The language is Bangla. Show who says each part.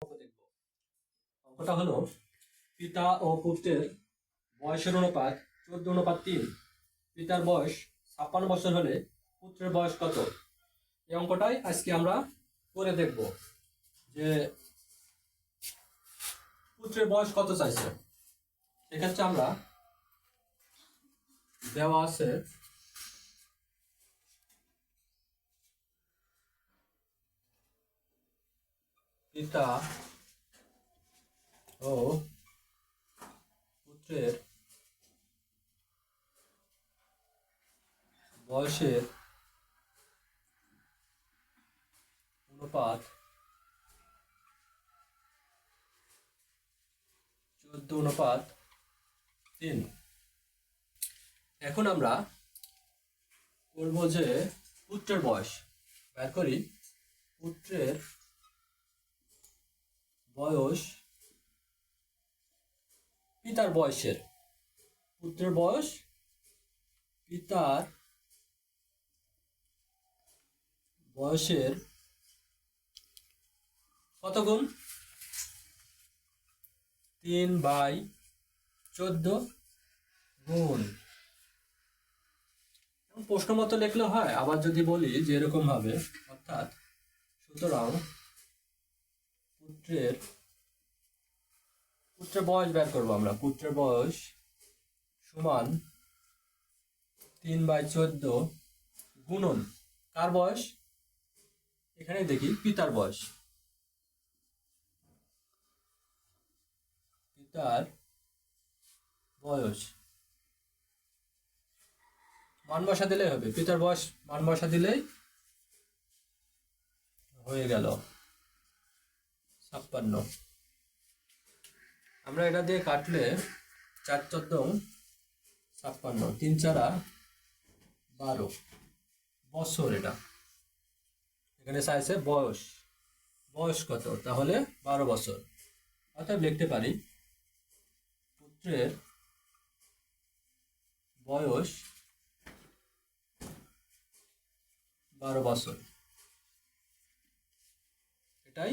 Speaker 1: অঙ্ক অঙ্কটা হলো পিতা ও পুত্রের বয়সের অনুপাত চোদ্দ অনুপাত তিন। পিতার বয়স ছাপ্পান্ন বছর হলে পুত্রের বয়স কত? এই অঙ্কটাই আজকে আমরা করে দেখব যে পুত্রের বয়স কত চাইছে। সেক্ষেত্রে আমরা দেওয়া আছে পিতা ও পুত্রের বয়সের অনুপাত চোদ্দ অনুপাত তিন। এখন আমরা করব যে পুত্রের বয়স। বের করি পুত্রের বয়স? পিতার বয়সের। পুত্রের বয়স? পিতার বয়সের কত গুণ তিন বাই চোদ্দ গুণ। প্রশ্ন মতো লিখলে হয়, আবার যদি বলি যে এরকম ভাবে অর্থাৎ সুতরাং পুত্রের পুত্রের বয়স বের করব আমরা। পুত্রের বয়স সমান তিন বাই চোদ্দ গুণন। কার বয়স? এখানে দেখি, পিতার বয়স। পিতার বয়স। মান বসা দিলেই হবে। পিতার বয়স মান বসা দিলেই হয়ে গেল। ছাপ্পান্ন। আমরা এটা দিয়ে কাটলে চার চোদ্দ ছাপ্পান্ন, তিন চারা বারো। বছর এটা। এখানে চাইছে বয়স। বয়স কত? তাহলে বারো বছর। অর্থাৎ লিখতে পারি, পুত্রের বয়স বারো বছর। এটাই